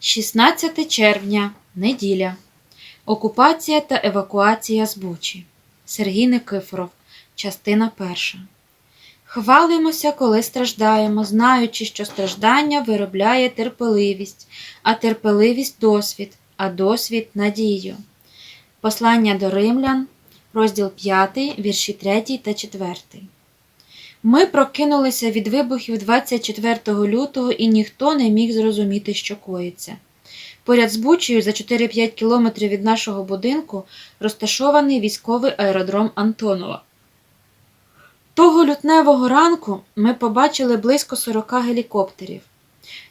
16 червня, неділя. Окупація та евакуація з Бучі. Сергій Никифоров. Частина перша. Хвалимося, коли страждаємо, знаючи, що страждання виробляє терпеливість, а терпеливість досвід, а досвід надію. Послання до римлян, розділ 5, вірші 3 та 4. Ми прокинулися від вибухів 24 лютого, і ніхто не міг зрозуміти, що коїться. Поряд з Бучею, за 4-5 кілометрів від нашого будинку, розташований військовий аеродром Антонова. Того лютневого ранку ми побачили близько 40 гелікоптерів.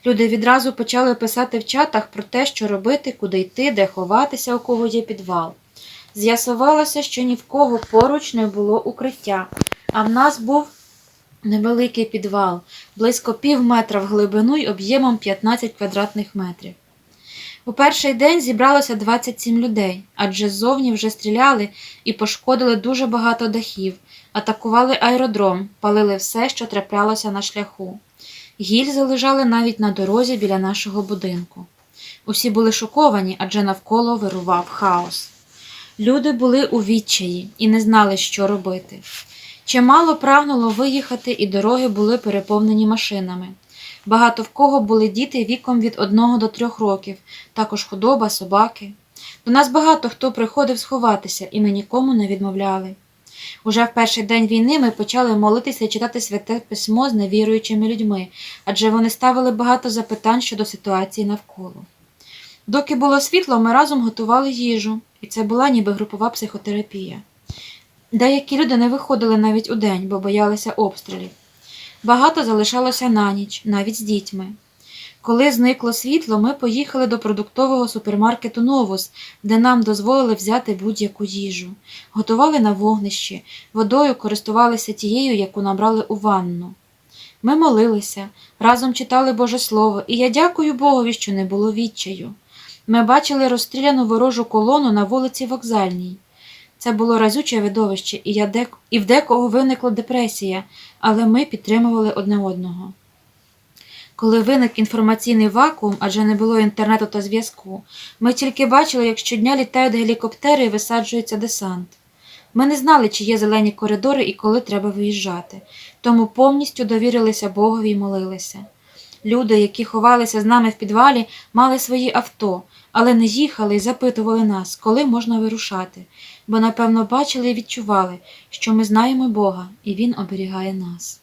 Люди відразу почали писати в чатах про те, що робити, куди йти, де ховатися, у кого є підвал. З'ясувалося, що ні в кого поруч не було укриття, а в нас був невеликий підвал, близько пів метра в глибину й об'ємом 15 квадратних метрів. У перший день зібралося 27 людей, адже ззовні вже стріляли і пошкодили дуже багато дахів, атакували аеродром, палили все, що траплялося на шляху. Гільзи лежали навіть на дорозі біля нашого будинку. Усі були шоковані, адже навколо вирував хаос. Люди були у відчаї і не знали, що робити. Чимало прагнуло виїхати, і дороги були переповнені машинами. Багато в кого були діти віком від 1 до 3 років, також худоба, собаки. До нас багато хто приходив сховатися, і ми нікому не відмовляли. Уже в перший день війни ми почали молитися і читати святе письмо з невіруючими людьми, адже вони ставили багато запитань щодо ситуації навколо. Доки було світло, ми разом готували їжу, і це була ніби групова психотерапія. Деякі люди не виходили навіть у день, бо боялися обстрілів. Багато залишалося на ніч, навіть з дітьми. Коли зникло світло, ми поїхали до продуктового супермаркету Новус, де нам дозволили взяти будь-яку їжу. Готували на вогнищі, водою користувалися тією, яку набрали у ванну. Ми молилися, разом читали Боже Слово, і я дякую Богові, що не було відчаю. Ми бачили розстріляну ворожу колону на вулиці Вокзальній. Це було разюче видовище, і, я дек... і в декого виникла депресія, але ми підтримували одне одного. Коли виник інформаційний вакуум, адже не було інтернету та зв'язку, ми тільки бачили, як щодня літають гелікоптери і висаджується десант. Ми не знали, чи є зелені коридори і коли треба виїжджати, тому повністю довірилися Богові і молилися. Люди, які ховалися з нами в підвалі, мали свої авто, але не їхали і запитували нас, коли можна вирушати, бо, напевно, бачили і відчували, що ми знаємо Бога, і Він оберігає нас.